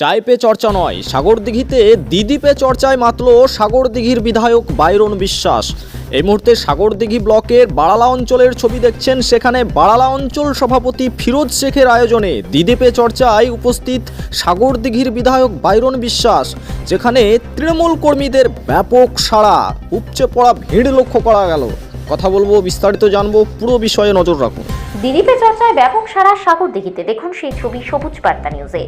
চায় পে চর্চা নয়, সাগরদিঘিতে দিদি পে চর্চায় মাতল সাগরদিঘির বিধায়ক বাইরন বিশ্বাস। এই মুহূর্তে সাগরদিঘি ব্লকের বাড়ালা অঞ্চলের ছবি দেখছেন সেখানে বাড়ালা অঞ্চল সভাপতি ফিরোজ শেখের আয়োজনে দিদি পে চর্চায় উপস্থিত সাগরদিঘির বিধায়ক বাইরন বিশ্বাস, যেখানে তৃণমূল কর্মীদের ব্যাপক সাড়া, উপচে পড়া ভিড় লক্ষ্য করা গেল। কথা বলব, বিস্তারিত জানব, পুরো বিষয়ে নজর রাখুন। দিলীপের চর্চায় ব্যাপক সারা সাগরদিঘিতে দেখুন সেই ছবি সবুজ বার্তা নিউজে।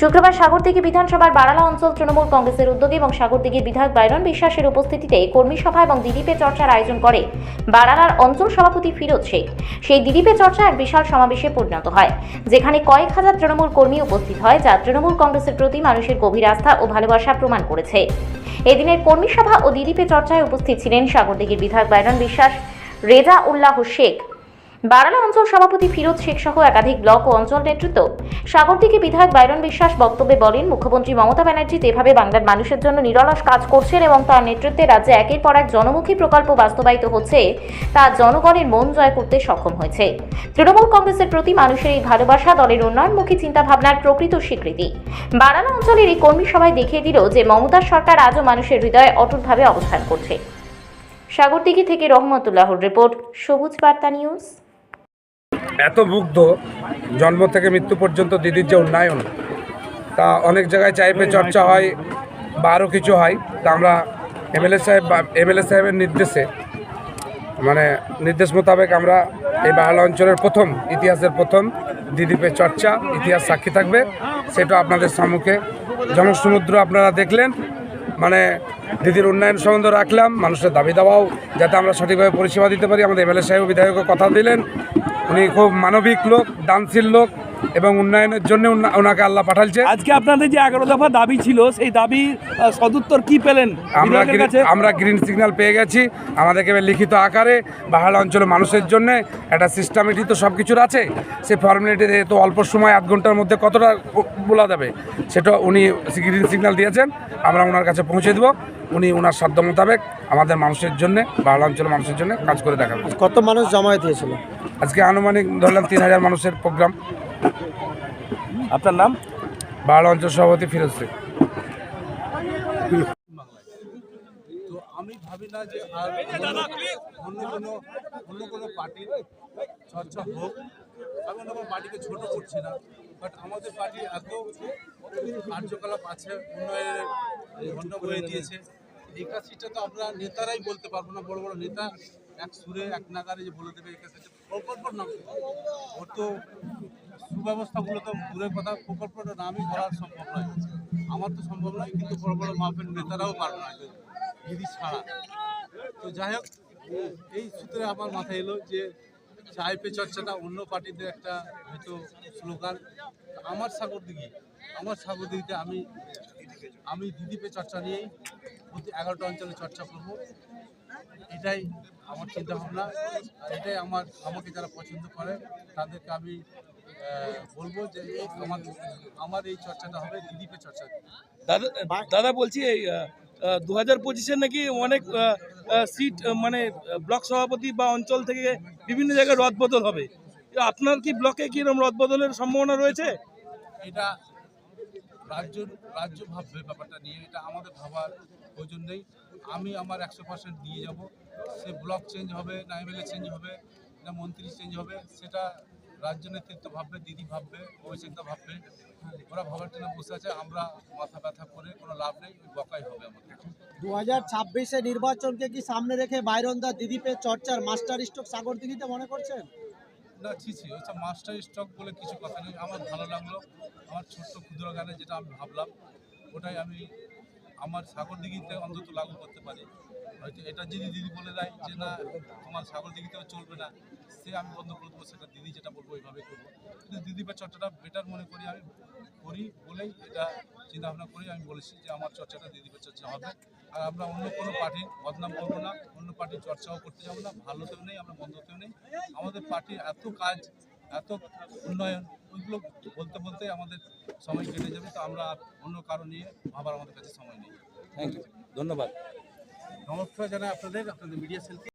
শুক্রবার সাগরদিঘি বিধানসভার বাড়ালা অঞ্চল তৃণমূল কংগ্রেসের উদ্যোগে এবং সাগরদিঘির বিধায়ক বাইরন বিশ্বাসের উপস্থিতিতে কর্মী সভা এবং দিলীপের চর্চার আয়োজন করে বাড়ালার অঞ্চল সভাপতি ফিরোজ শেখ। সেই দিলীপের চর্চা এক বিশাল সমাবেশে পরিণত হয়, যেখানে কয়েক হাজার তৃণমূল কর্মী উপস্থিত হয় যা তৃণমূল কংগ্রেসের প্রতি মানুষের গভীর আস্থা ও ভালোবাসা প্রমাণ করেছে। এদিনের কর্মী সভা ও দিলীপের চর্চায় উপস্থিত ছিলেন সাগরদিঘির বিধায়ক বাইরন বিশ্বাস, রেজা উল্লাহ শেখ বারালা অঞ্চল সভাপতি ফিরোজ শেখ সহ একাধিক ব্লক ও অঞ্চল নেতৃত্ব। সাগরদিঘি বিধায়ক বাইরন বিশ্বাস বক্তব্যে বলেন, মুখ্যমন্ত্রী মমতা ব্যানার্জি যেভাবে বাংলার মানুষের জন্য নিরলস কাজ করছেন এবং তার নেতৃত্বে রাজ্যে একের পর এক জনমুখী প্রকল্প বাস্তবায়িত হচ্ছে, তা জনগণের মন জয় করতে সক্ষম হয়েছে। তৃণমূল কংগ্রেসের প্রতি মানুষের এই ভালোবাসা, দলের উন্নয়নমুখী চিন্তাভাবনার প্রকৃত স্বীকৃতি। বারালা অঞ্চলের এই কর্মী সভায় দেখিয়ে দিল যে মমতার সরকার আজও মানুষের হৃদয়ে অটুটভাবে অবস্থান করছে। সাগরদিঘি থেকে রহমতুল্লাহর রিপোর্ট, সবুজ বার্তা নিউজ। এত মুগ্ধ, জন্ম থেকে মৃত্যু পর্যন্ত দিদির যে উন্নয়ন, তা অনেক জায়গায় চাইপে চর্চা হয় বা আরও কিছু হয়। তা আমরা এমএলএ সাহেব বা এমএলএ সাহেবের নির্দেশে মানে নির্দেশ মোতাবেক আমরা এই বাহালা অঞ্চলের প্রথম, ইতিহাসের প্রথম দিদিপে চর্চা, ইতিহাস সাক্ষী থাকবে। সেটা আপনাদের সম্মুখে, জনসমুদ্র আপনারা দেখলেন মানে দিদির উন্নয়ন সম্বন্ধে রাখলাম, মানুষের দাবি দাওয়াও যাতে আমরা সঠিকভাবে পরিষেবা দিতে পারি। আমাদের এমএলএ সাহেব বিধায়কও কথা দিলেন। উনি খুব মানবিক লোক দানশীল লোক। এবং উন্নয়নের জন্য ওনাকে আল্লাহ পাঠালছে। আজকে আপনাদের যে এগারো দফা দাবি ছিল সেই দাবি সদুত্তর কি পেলেন আমরা আমরা গ্রিন সিগন্যাল পেয়ে গেছি। আমাদেরকে এবার লিখিত আকারে পাহাড় অঞ্চলের মানুষের জন্য একটা সিস্টেমেটিক তো সব কিছুর আছে সে ফর্মালিটি তো অল্প সময় আধ ঘণ্টার মধ্যে কতটা বলা যাবে সেটা উনি গ্রিন সিগন্যাল দিয়েছেন। আমরা ওনার কাছে পৌঁছে দেবো। উনি ওনার সাধ্য মোতাবেক আমাদের মানুষের জন্য পাহাড় অঞ্চলের মানুষের জন্য কাজ করে দেখাবেন কত মানুষ জমায়েত হয়েছিল? আজকে আনুমানিক ধরলাম তিন হাজার মানুষের প্রোগ্রাম আপনার নাম? পাহাড় অঞ্চল সভাপতি ফিরোজ শেখ। তো আমি ভাবি না যে আর অন্য কোনো অন্য কোনো পার্টির চর্চা হোক। আমি অন্য কোনো পার্টিকে ছোট করছি না বাট আমাদের পার্টি এত কার্যকলাপ আছে উন্নয়নের ঘণ্টা বয়ে দিয়েছে এই কাজটা তো আমরা নেতারাই বলতে পারব না বড় বড় নেতা এক সুরে এক নাগারে যে বলে দেবে এই কাজটা প্রকল্পর নাম ওর তো সুব্যবস্থাগুলো তো দূরের কথা প্রকল্পটা নামই করা সম্ভব নয়। আমার তো সম্ভব নয়, কিন্তু বড় বড় মাপের নেতারাও পারবে না দিদি ছাড়া। তো যাই হোক, এই সূত্রে আমার মাথায় এলো যে চায় পে চর্চাটা অন্য পার্টিদের একটা হয়তো স্লোগান। আমার সাগর দিঘি আমার সাগর দিঘিতে আমি আমি দিদি পে চর্চা নিয়েই প্রতি এগারোটা অঞ্চলে চর্চা করব। এটাই আমার চিন্তা ভাবনা এটাই আমার, আমাকে যারা পছন্দ করে, তাদেরকে আমি বলব যে আমার আমার এই চর্চাটা হবে দিদি পে চর্চা। দাদা দাদা বলছি এই দু হাজার পঁচিশে নাকি অনেক সিট মানে ব্লক সভাপতি বা অঞ্চল থেকে বিভিন্ন জায়গায় রদবদল হবে। আপনার কি ব্লকে কি এরকম রদবদলের সম্ভাবনা রয়েছে? এটা রাজ্য রাজ্য ভাববে ব্যাপারটা নিয়ে এটা আমাদের ভাবার প্রয়োজন নেই। আমি আমার একশো পার্সেন্ট দিয়ে যাব। সে ব্লক চেঞ্জ হবে না এমএলএ চেঞ্জ হবে না মন্ত্রী চেঞ্জ হবে সেটা রাজ্য নেতৃত্ব ভাববে দিদি ভাববে অভিষেকদা ভাববে ওরা ভাবার জন্য বসে আছে আমরা মাথা ব্যথা করে কোনো লাভ নেই ওই বকাই হবে আমাদের। দু হাজার ছাব্বিশে নির্বাচনকে কি সামনে রেখে বাইরনদা দিদিপের চর্চার মাস্টার স্ট্রোক সাগরদিঘিতে মনে করছেন? না ছি ছি ওইসব মাস্টার স্টক বলে কিছু কথা নেই আমার ভালো লাগল আমার ছোট্ট ক্ষুদ্র গানে যেটা আমি ভাবলাম ওটাই আমি আমার সাগর দিঘিতে অন্তত লাগু করতে পারি। হয়তো এটা যদি দিদি বলে দেয় যে, না, তোমার সাগর দিঘিতেও চলবে না। সে আমি বন্ধ করে দেবো, সেটা দিদি যেটা বলব ওইভাবে করব। কিন্তু দিদি বা চর্চাটা বেটার মনে করি আমি, করি বলেই এটা চিন্তা ভাবনা করি আমি বলেছি যে, আমার চর্চাটা দিদি বা চর্চা হবে। আর আমরা অন্য কোনো পার্টির বদনাম করব না, অন্য পার্টির চর্চাও করতে যাব না, ভালোতেও নেই, আমরা বন্ধতেও নেই। আমাদের পার্টির এত কাজ এত উন্নয়ন ওইগুলো বলতে বলতে আমাদের সময় কেটে যাবে তো আমরা অন্য কারণ নিয়ে আবার আমাদের কাছে সময় নেই। থ্যাংক ইউ ধন্যবাদ। নমস্কার জানাই আপনাদের আপনাদের মিডিয়া সেলকে